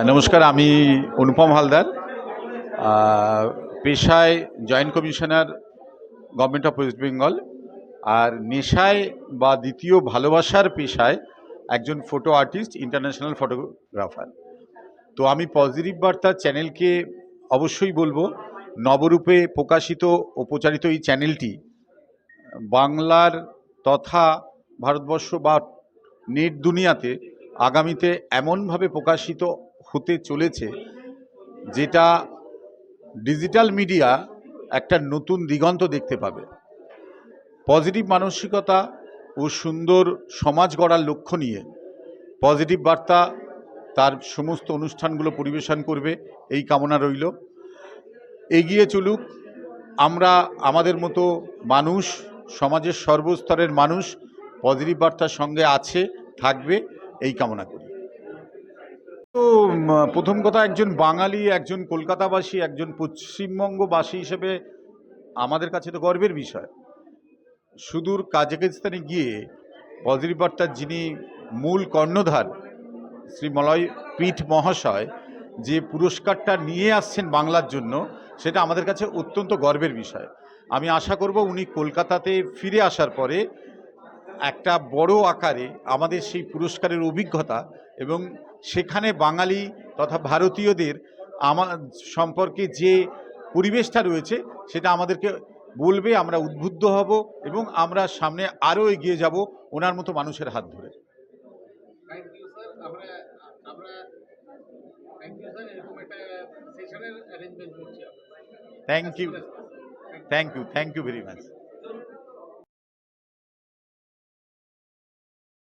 নমস্কার, আমি অনুপম হালদার। পেশায় joint commissioner, government of West Bengal. আর নেশায় বা দ্বিতীয় ভালোবাসার পেশায় একজন ফটো আর্টিস্ট, ইন্টারন্যাশনাল ফটোগ্রাফার। তো আমি পজিটিভ বার্তা চ্যানেলকে অবশ্যই বলব, নবরূপে প্রকাশিত ও প্রচারিত এই চ্যানেলটি বাংলার তথা ভারতবর্ষ বা নেট দুনিয়াতে আগামীতে এমনভাবে প্রকাশিত হতে চলেছে, যেটা ডিজিটাল মিডিয়া একটা নতুন দিগন্ত দেখতে পাবে। পজিটিভ মানসিকতা ও সুন্দর সমাজ গড়ার লক্ষ্য নিয়ে পজিটিভ বার্তা তার সমস্ত অনুষ্ঠানগুলো পরিবেশন করবে, এই কামনা রইল। এগিয়ে চলুক, আমরা আমাদের মতো মানুষ, সমাজের সর্বস্তরের মানুষ পজিটিভ বার্তার সঙ্গে আছে, থাকবে, এই কামনা করি। তো প্রথম কথা একজন বাঙালি, একজন কলকাতাবাসী, একজন পশ্চিমবঙ্গবাসী হিসেবে আমাদের কাছে তো গর্বের বিষয়। সুদূর কাজাকিস্তানে গিয়ে পজিটিভ বার্তার যিনি মূল কর্ণধার শ্রী মলয় পীঠ মহাশয়, যে পুরস্কারটা নিয়ে আসছেন বাংলার জন্য, সেটা আমাদের কাছে অত্যন্ত গর্বের বিষয়। আমি আশা করব উনি কলকাতাতে ফিরে আসার পরে একটা বড় আকারে আমাদের সেই পুরস্কারের অভিজ্ঞতা এবং সেখানে বাঙালি তথা ভারতীয়দের আমার সম্পর্কে যে পরিবেশটা রয়েছে সেটা আমাদেরকে বলবে আমরা উদ্বুদ্ধ হব এবং আমরা সামনে আরও এগিয়ে যাব ওনার মতো মানুষের হাত ধরে। Thank you thank you thank you very much